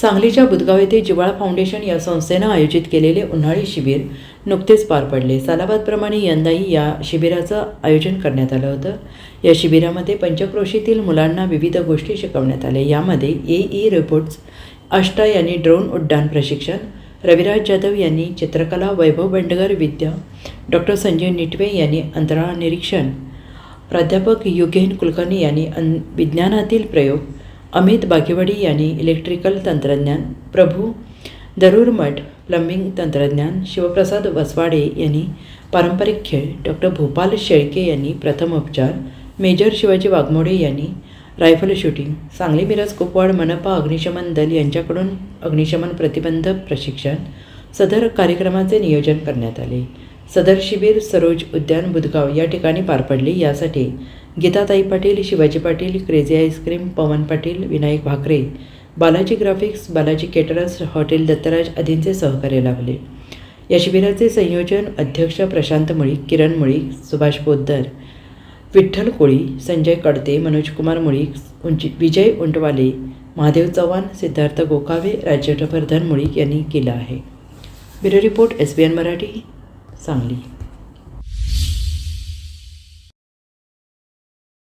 सांगलीच्या बुदगाव येथे जिवाळा फाउंडेशन या संस्थेनं आयोजित केलेले उन्हाळी शिबिर नुकतेच पार पडले. सालाबादप्रमाणे यंदाही या शिबिराचं आयोजन करण्यात आलं होतं. या शिबिरामध्ये पंचक्रोशीतील मुलांना विविध गोष्टी शिकवण्यात आल्या. यामध्ये ए ई रिपोर्ट्स आष्टा यांनी ड्रोन उड्डाण प्रशिक्षण रविराज जाधव यांनी चित्रकला वैभव बंडगर विद्या डॉक्टर संजय निटवे यांनी अंतराळ निरीक्षण प्राध्यापक युगेन कुलकर्णी यांनी अन विज्ञानातील प्रयोग अमित बागेवाडी यांनी इलेक्ट्रिकल तंत्रज्ञान प्रभू दरुरमठ प्लंबिंग तंत्रज्ञान शिवप्रसाद वसवाडे यांनी पारंपरिक खेळ डॉक्टर भोपाल शेळके यांनी प्रथम उपचार मेजर शिवाजी वाघमोडे यांनी रायफल शूटिंग सांगली मिरज कुपवाड मनपा अग्निशमन दल यांच्याकडून अग्निशमन प्रतिबंध प्रशिक्षण सदर कार्यक्रमाचे नियोजन करण्यात आले. सदर शिबिर सरोज उद्यान बुधगाव या ठिकाणी पार पडले. यासाठी Geetatai Patil Shivaji Patil crazy ice cream Pawan Patil Vinayak Bhakare Balaji graphics Balaji caterers hotel Dattaraj आदींचे सहकार्य लाभले. या शिबिराचे संयोजन अध्यक्ष प्रशांत मुळीक किरण मुळीक सुभाष पोद्दर विठ्ठल कोळी संजय कडते मनोजकुमार मुळीक उंची विजय उंटवाले महादेव चव्हाण सिद्धार्थ गोकावे राज्यवर्धन मुळीक यांनी केलं आहे. Bureau report S B N Marathi Sangli.